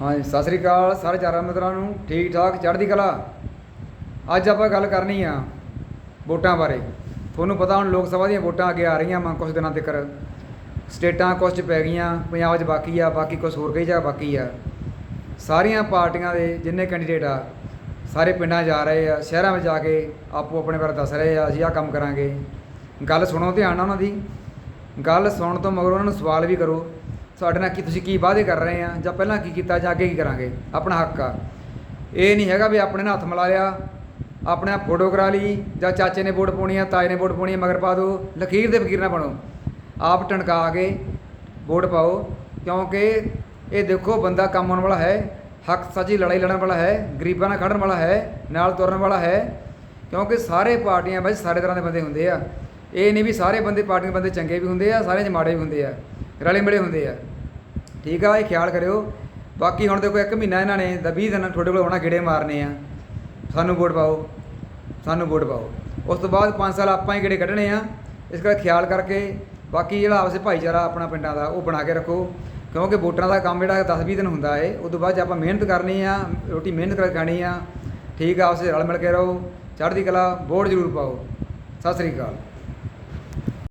ਹਾਂਜੀ, ਸਤਿ ਸ੍ਰੀ ਅਕਾਲ ਸਾਰੇ ਚਾਰਾਂ ਮਿੱਤਰਾਂ ਨੂੰ ਠੀਕ ਠਾਕ ਚੜ੍ਹਦੀ ਕਲਾ। ਅੱਜ ਆਪਾਂ ਗੱਲ ਕਰਨੀ ਆ ਵੋਟਾਂ ਬਾਰੇ। ਤੁਹਾਨੂੰ ਪਤਾ ਹੁਣ ਲੋਕ ਸਭਾ ਦੀਆਂ ਵੋਟਾਂ ਅੱਗੇ ਆ ਰਹੀਆਂ ਵਾ ਕੁਝ ਦਿਨਾਂ ਤੱਕ ਸਟੇਟਾਂ ਕੁਝ 'ਚ ਪੈ ਗਈਆਂ, ਪੰਜਾਬ 'ਚ ਬਾਕੀ ਆ, ਬਾਕੀ ਕੁਝ ਹੋਰ ਕਈ ਜਗ੍ਹਾ ਬਾਕੀ ਆ। ਸਾਰੀਆਂ ਪਾਰਟੀਆਂ ਦੇ ਜਿੰਨੇ ਕੈਂਡੀਡੇਟ ਆ, ਸਾਰੇ ਪਿੰਡਾਂ ਜਾ ਰਹੇ ਆ, ਸ਼ਹਿਰਾਂ ਵਿੱਚ ਜਾ ਕੇ ਆਪੋ ਆਪਣੇ ਬਾਰੇ ਦੱਸ ਰਹੇ ਆ, ਅਸੀਂ ਆਹ ਕੰਮ ਕਰਾਂਗੇ। ਗੱਲ ਸੁਣੋ ਧਿਆਨ ਨਾਲ ਉਹਨਾਂ ਦੀ। ਗੱਲ ਸੁਣਨ ਤੋਂ ਮਗਰੋਂ ਉਹਨਾਂ ਨੂੰ ਸਵਾਲ ਵੀ ਕਰੋ ਸਾਡੇ ਨਾਲ ਕੀ ਤੁਸੀਂ ਕੀ ਵਾਅਦੇ ਕਰ ਰਹੇ ਆ ਜਾਂ ਪਹਿਲਾਂ ਕੀ ਕੀਤਾ ਜਾਂ ਅੱਗੇ ਕੀ ਕਰਾਂਗੇ? ਆਪਣਾ ਹੱਕ ਆ। ਇਹ ਨਹੀਂ ਹੈਗਾ ਵੀ ਆਪਣੇ ਨਾਲ ਹੱਥ ਮਿਲਾ ਲਿਆ, ਆਪਣੇ ਫੋਟੋ ਕਰਾ ਲਈ ਜਾਂ ਚਾਚੇ ਨੇ ਵੋਟ ਪਾਉਣੀ ਆ, ਤਾਏ ਨੇ ਵੋਟ ਪਾਉਣੀ ਆ, ਮਗਰ ਪਾ ਦਿਓ ਲਕੀਰ ਦੇ ਫਕੀਰ ਨਾ ਬਣੋ। ਆਪ ਟਣਕਾ ਕੇ ਵੋਟ ਪਾਓ, ਕਿਉਂਕਿ ਇਹ ਦੇਖੋ ਬੰਦਾ ਕੰਮ ਆਉਣ ਵਾਲਾ ਹੈ, ਹੱਕ ਸੱਚੀ ਲੜਾਈ ਲੜਨ ਵਾਲਾ ਹੈ, ਗਰੀਬਾਂ ਨਾਲ ਖੜਨ ਵਾਲਾ ਹੈ, ਨਾਲ ਤੁਰਨ ਵਾਲਾ ਹੈ, ਕਿਉਂਕਿ ਸਾਰੇ ਪਾਰਟੀਆਂ ਵਿੱਚ ਸਾਰੇ ਤਰ੍ਹਾਂ ਦੇ ਬੰਦੇ ਹੁੰਦੇ ਆ। ਇਹ ਨਹੀਂ ਵੀ ਸਾਰੇ ਬੰਦੇ ਪਾਰਟੀਆਂ ਦੇ ਬੰਦੇ ਚੰਗੇ ਵੀ ਹੁੰਦੇ ਆ ਸਾਰੇ 'ਚ ਮਾੜੇ ਵੀ ਹੁੰਦੇ ਆ। ਰਲੇ ਮਿਲੇ ਹੁੰਦੇ ਆ। ਠੀਕ ਆ ਇਹ ਖਿਆਲ ਕਰਿਓ। ਬਾਕੀ ਹੁਣ ਦੇਖੋ, ਇੱਕ ਮਹੀਨਾ ਇਹਨਾਂ ਨੇ, ਦਾ 20 ਦਿਨ ਤੁਹਾਡੇ ਕੋਲ ਆਉਣਾ ਗੇੜੇ ਮਾਰਨੇ ਆ। ਸਾਨੂੰ ਵੋਟ ਪਾਓ। ਸਾਨੂੰ ਵੋਟ ਪਾਓ। ਉਸ ਤੋਂ ਬਾਅਦ 5 ਸਾਲ ਆਪਾਂ ਹੀ ਗੇੜੇ ਕੱਢਣੇ ਆ। ਇਸ ਕਰਕੇ ਖਿਆਲ ਕਰਕੇ, ਬਾਕੀ ਜਿਹੜਾ ਆਪਸੇ ਭਾਈਚਾਰਾ ਆਪਣਾ ਪਿੰਡਾਂ ਦਾ, ਉਹ ਬਣਾ ਕੇ ਰੱਖੋ। ਕਿਉਂਕਿ ਵੋਟਰਾਂ ਦਾ ਕੰਮ ਜਿਹੜਾ 10-20 ਦਿਨ ਹੁੰਦਾ ਏ ਉਸ ਤੋਂ ਬਾਅਦ 'ਚ ਆਪਾਂ ਮਿਹਨਤ ਕਰਨੀ ਆ, ਰੋਟੀ ਮਿਹਨਤ ਕਰਕੇ ਖਾਣੀ ਆ, ਠੀਕ ਆ, ਆਪਸੇ ਰਲ ਮਿਲ ਕੇ ਰਹੋ। ਚੜ੍ਹਦੀ ਕਲਾ, ਵੋਟ ਜ਼ਰੂਰ ਪਾਓ। ਸਤਿ ਸ੍ਰੀ ਅਕਾਲ।